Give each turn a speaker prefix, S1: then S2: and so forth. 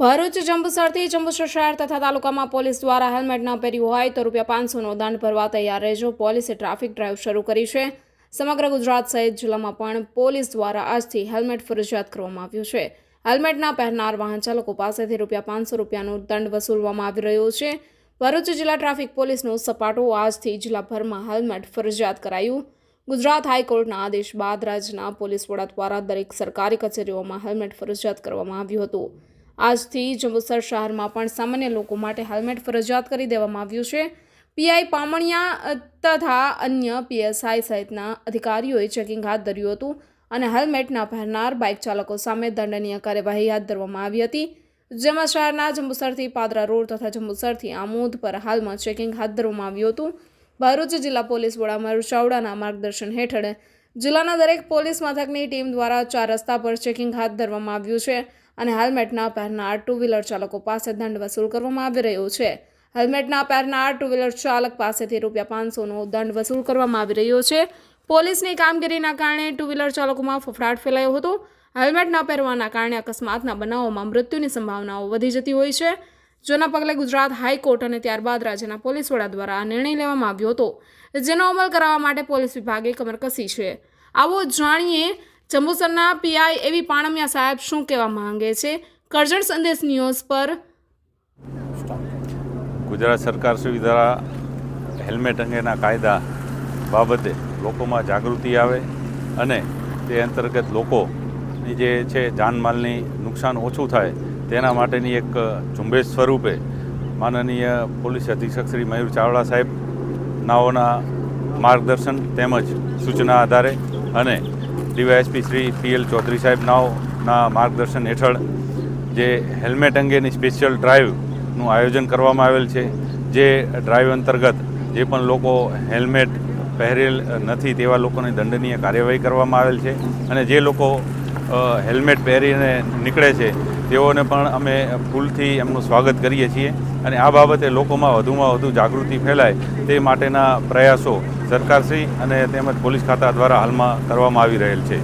S1: ભરૂચ, જંબુસરથી જંબુસર શહેર તથા તાલુકામાં પોલીસ દ્વારા હેલ્મેટ ન પહેર્યું હોય તો રૂપિયા પાંચસોનો દંડ ભરવા તૈયાર રહેજો. પોલીસે ટ્રાફિક ડ્રાઈવ શરૂ કરી છે. સમગ્ર ગુજરાત સહિત જિલ્લામાં પણ પોલીસ દ્વારા આજથી હેલ્મેટ ફરજિયાત કરવામાં આવ્યું છે. હેલ્મેટ ના પહેરનાર વાહન ચાલકો પાસેથી રૂપિયા પાંચસો રૂપિયાનો દંડ વસૂલવામાં આવી રહ્યો છે. ભરૂચ જિલ્લા ટ્રાફિક પોલીસનો સપાટો આજથી જિલ્લાભરમાં હેલ્મેટ ફરજિયાત કરાયું. ગુજરાત હાઈકોર્ટના આદેશ બાદ રાજ્યના પોલીસ વડા દ્વારા દરેક સરકારી કચેરીઓમાં હેલ્મેટ ફરજિયાત કરવામાં આવ્યું હતું. આજથી જંબુસર શહેરમાં પણ સામાન્ય લોકો માટે હેલ્મેટ ફરજિયાત કરી દેવામાં આવ્યું છે. પીઆઈ પામણિયા તથા અન્ય પીએસઆઈ સહિતના અધિકારીઓએ ચેકિંગ હાથ ધર્યું હતું અને હેલ્મેટ ના પહેરનાર બાઇક ચાલકો સામે દંડનીય કાર્યવાહી હાથ ધરવામાં આવી હતી. જેમાં શહેરના જંબુસરથી પાદરા રોડ તથા જંબુસરથી આમોદ પર હાલમાં ચેકિંગ હાથ ધરવામાં આવ્યું હતું. ભરૂચ જિલ્લા પોલીસ વડા મયુર ચાવડાના માર્ગદર્શન હેઠળ જિલ્લાના દરેક પોલીસ મથકની ટીમ દ્વારા ચાર રસ્તા પર ચેકિંગ હાથ ધરવામાં આવ્યું છે. અને હેલ્મેટ ના પહેરનાર ટુ વ્હીલર ચાલકો પાસે દંડ વસૂલ કરવામાં આવી રહ્યો છે. હેલ્મેટ ના પહેરનાર ટુ વ્હીલર ચાલક પાસેથી રૂપિયા પાંચસોનો દંડ વસૂલ કરવામાં આવી રહ્યો છે. પોલીસની કામગીરીના કારણે ટુ વ્હીલર ચાલકોમાં ફફડાટ ફેલાયો હતો. હેલ્મેટ ન પહેરવાના કારણે અકસ્માતના બનાવોમાં મૃત્યુની સંભાવનાઓ વધી જતી હોય છે. જેના પગલે ગુજરાત હાઈકોર્ટ અને ત્યારબાદ રાજ્યના પોલીસ વડા દ્વારા આ નિર્ણય લેવામાં આવ્યો હતો. જેનો અમલ કરાવવા માટે પોલીસ વિભાગે કમર કસી છે. આવો જાણીએ જંબુસરના પીઆઈ એવી પાણમિયા સાહેબ શું કહેવા માંગે છે? કરજણ સંદેશ ન્યૂઝ પર
S2: ગુજરાત સરકાર સુવિધા હેલ્મેટ અંગેના કાયદા બાબતે લોકોમાં જાગૃતિ આવે અને તે અંતર્ગત લોકોની જે છે જાનમાલની નુકસાન ઓછું થાય તેના માટેની એક ઝુંબેશ સ્વરૂપે માનનીય પોલીસ અધિક્ષક શ્રી મયુર ચાવડા સાહેબ નાઓના માર્ગદર્શન તેમજ સૂચના આધારે અને ડીવાયએસપી શ્રી પીએલ ચૌધરી સાહેબ નાવના માર્ગદર્શન હેઠળ જે હેલ્મેટ અંગેની સ્પેશિયલ ડ્રાઈવનું આયોજન કરવામાં આવેલ છે, જે ડ્રાઈવ અંતર્ગત જે પણ લોકો હેલ્મેટ પહેરેલ નથી તેવા લોકોની દંડનીય કાર્યવાહી કરવામાં આવેલ છે અને જે લોકો હેલ્મેટ પહેરીને નીકળે છે તેઓને પણ અમે ફૂલથી એમનું સ્વાગત કરીએ છીએ અને આ બાબતે લોકોમાં વધુમાં વધુ જાગૃતિ ફેલાય તે માટેના પ્રયાસો સરકારશ્રી અને તેમજ પોલીસ ખાતા દ્વારા હાલમાં કરવામાં આવી રહેલ છે.